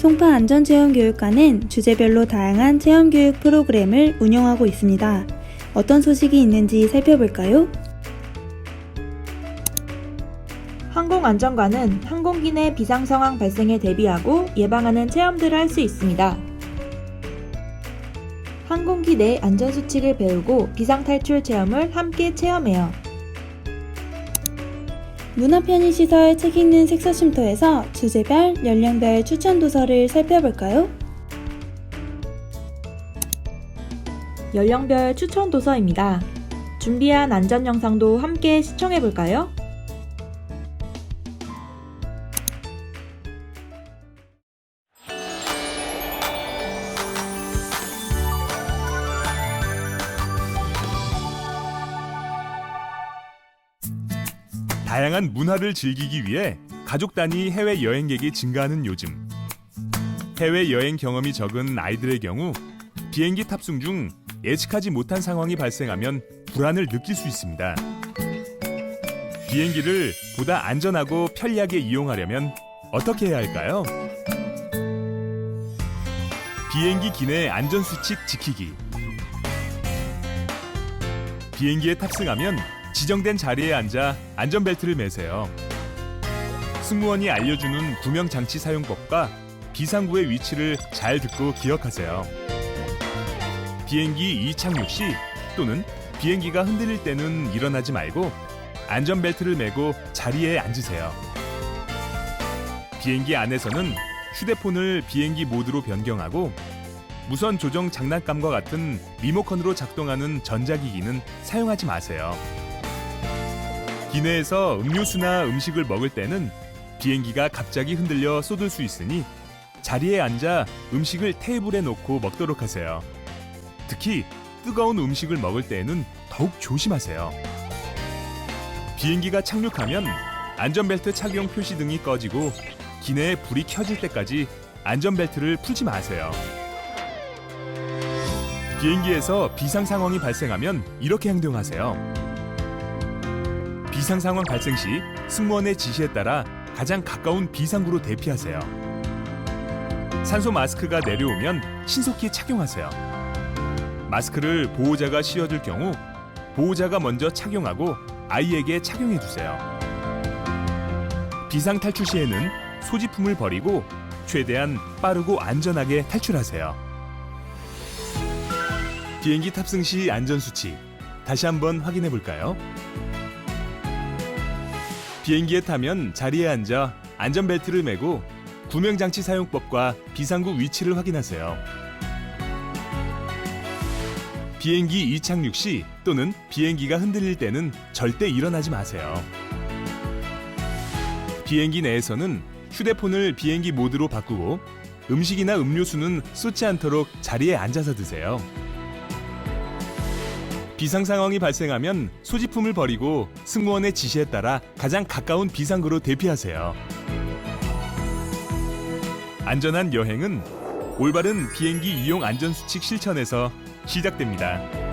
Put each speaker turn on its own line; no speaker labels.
송파 안전체험교육과는 주제별로 다양한 체험교육 프로그램을 운영하고 있습니다. 어떤 소식이 있는지 살펴볼까요?
항공안전관은 항공기 내 비상 상황 발생에 대비하고 예방하는 체험들을 할 수 있습니다. 항공기 내 안전수칙을 배우고 비상탈출 체험을 함께 체험해요.
문화편의시설 책 읽는 색서쉼터에서 주제별, 연령별 추천 도서를 살펴볼까요?
연령별 추천 도서입니다. 준비한 안전 영상도 함께 시청해 볼까요?
다양한 문화를 즐기기 위해 가족 단위 해외 여행객이 증가하는 요즘 해외 여행 경험이 적은 아이들의 경우 비행기 탑승 중 예측하지 못한 상황이 발생하면 불안을 느낄 수 있습니다. 비행기를 보다 안전하고 편리하게 이용하려면 어떻게 해야 할까요? 비행기 기내 안전 수칙 지키기. 비행기에 탑승하면 지정된 자리에 앉아 안전벨트를 매세요. 승무원이 알려주는 구명 장치 사용법과 비상구의 위치를 잘 듣고 기억하세요. 비행기 이착륙 시 또는 비행기가 흔들릴 때는 일어나지 말고 안전벨트를 매고 자리에 앉으세요. 비행기 안에서는 휴대폰을 비행기 모드로 변경하고 무선 조정 장난감과 같은 리모컨으로 작동하는 전자기기는 사용하지 마세요. 기내에서 음료수나 음식을 먹을 때는 비행기가 갑자기 흔들려 쏟을 수 있으니 자리에 앉아 음식을 테이블에 놓고 먹도록 하세요. 특히 뜨거운 음식을 먹을 때에는 더욱 조심하세요. 비행기가 착륙하면 안전벨트 착용 표시 등이 꺼지고 기내에 불이 켜질 때까지 안전벨트를 풀지 마세요. 비행기에서 비상 상황이 발생하면 이렇게 행동하세요. 비상 상황 발생 시 승무원의 지시에 따라 가장 가까운 비상구로 대피하세요. 산소 마스크가 내려오면 신속히 착용하세요. 마스크를 보호자가 씌워줄 경우 보호자가 먼저 착용하고 아이에게 착용해 주세요. 비상 탈출 시에는 소지품을 버리고 최대한 빠르고 안전하게 탈출하세요. 비행기 탑승 시 안전 수칙 다시 한번 확인해 볼까요? 비행기에 타면 자리에 앉아 안전벨트를 매고 구명장치 사용법과 비상구 위치를 확인하세요. 비행기 이착륙 시 또는 비행기가 흔들릴 때는 절대 일어나지 마세요. 비행기 내에서는 휴대폰을 비행기 모드로 바꾸고 음식이나 음료수는 쏟지 않도록 자리에 앉아서 드세요. 비상 상황이 발생하면 소지품을 버리고 승무원의 지시에 따라 가장 가까운 비상구로 대피하세요. 안전한 여행은 올바른 비행기 이용 안전 수칙 실천에서 시작됩니다.